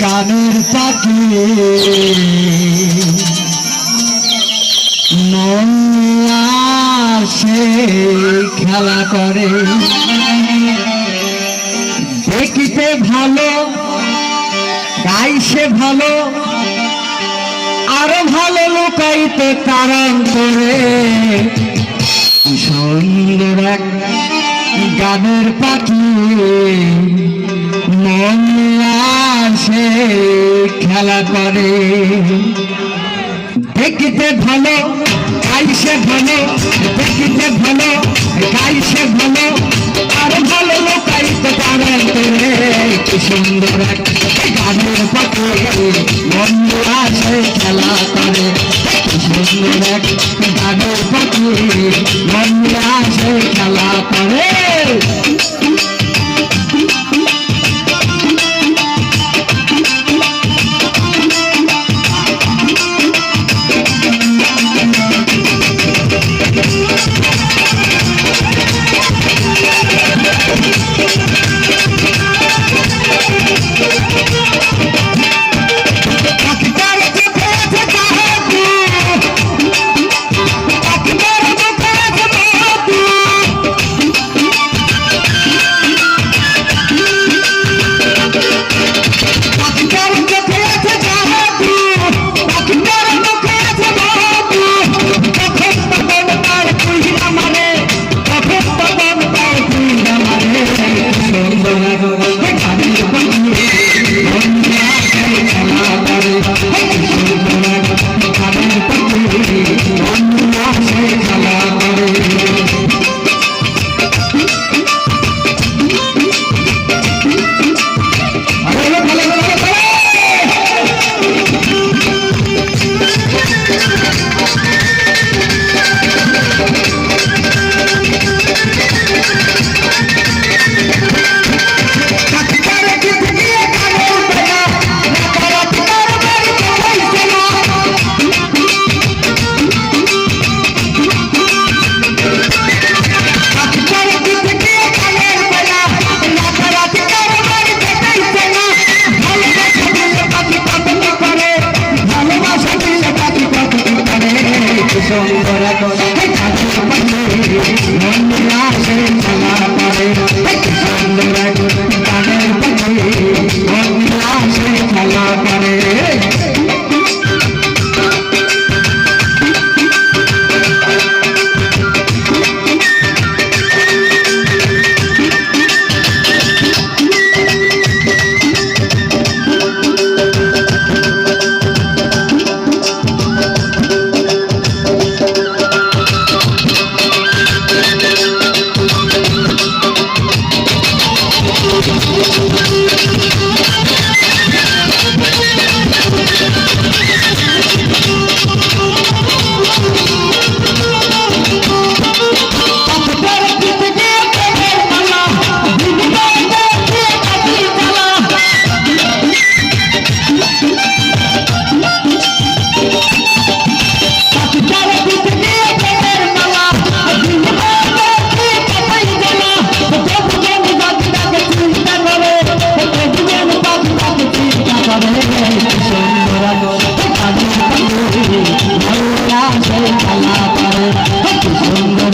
কানের পাখি সে খেলা করে। দেখিতে ভালো গাইছে ভালো আরও ভালো লোকাইতে কারণ করে প্রাণের পাখি আসে, খেলা করে। দেখিতে ভালো গাইছে ভালো, দেখিতে ভালো গাইছে ভালো। আর ভালো লোকাইতে পারে কি সুন্দর গানের পাখি। মন আছে Hey, Tatsu, come on, baby. Run the ice and come on, baby. Hey, সুন্দর